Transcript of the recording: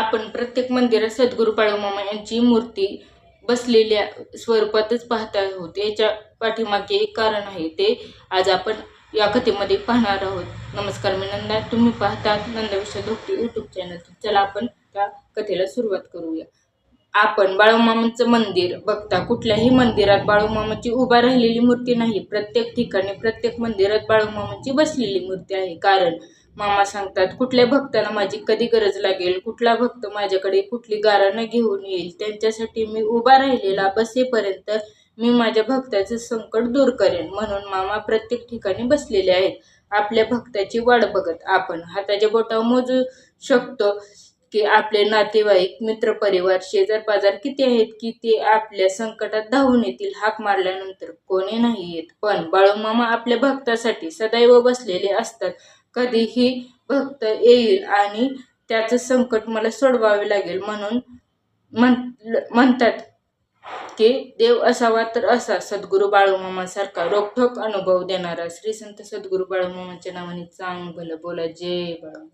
आपण प्रत्येक मंदिरात सद्गुरू बाळूमामा यांची मूर्ती बसलेल्या स्वरूपातच पाहत आहोत. याच्या पाठीमागे एक कारण आहे ते आज आपण या कथेमध्ये पाहणार आहोत. नमस्कार मी नंदा. तुम्ही पाहतात नंदविषय धोक्ती यूट्यूब चॅनल चला आपण त्या कथेला सुरुवात करूया. आपण बाळूमामांचं मंदिर बघता. कुठल्याही मंदिरात बाळूमामाची उभा राहिलेली मूर्ती नाही. प्रत्येक ठिकाणी प्रत्येक मंदिरात बाळूमामाची बसलेली मूर्ती आहे. कारण मामा सांगतात कुठल्या भक्ताला माझी कधी गरज लागेल? कुठला भक्त माझ्याकडे कुठली गाराणं घेऊन येईल? त्यांच्यासाठी मी उभा राहिलेला बसेपर्यंत मी माझ्या भक्ताचं संकट दूर करेन. म्हणून मामा प्रत्येक ठिकाणी बसलेले आहेत. आपल्या भक्ताची वाट बघत आपण हाताच्या बोटावर मोजू शकतो की आपले नातेवाईक मित्रपरिवार शेजार बाजार किती आहेत की ते आपल्या संकटात धावून येतील हाक मारल्यानंतर कोणी नाही येत. पण बाळूमामा आपल्या भक्तासाठी सदैव बसलेले असतात. कधीही भक्त येईल आणि त्याचं संकट मला सोडवावे लागेल म्हणून म्हण म्हणतात की देव असावा तर असा. सद्गुरू बाळूमामासारखा रोखोक अनुभव देणारा श्री संत सद्गुरू बाळूमामाच्या नावाने चांग भलं बोला. जय बाळू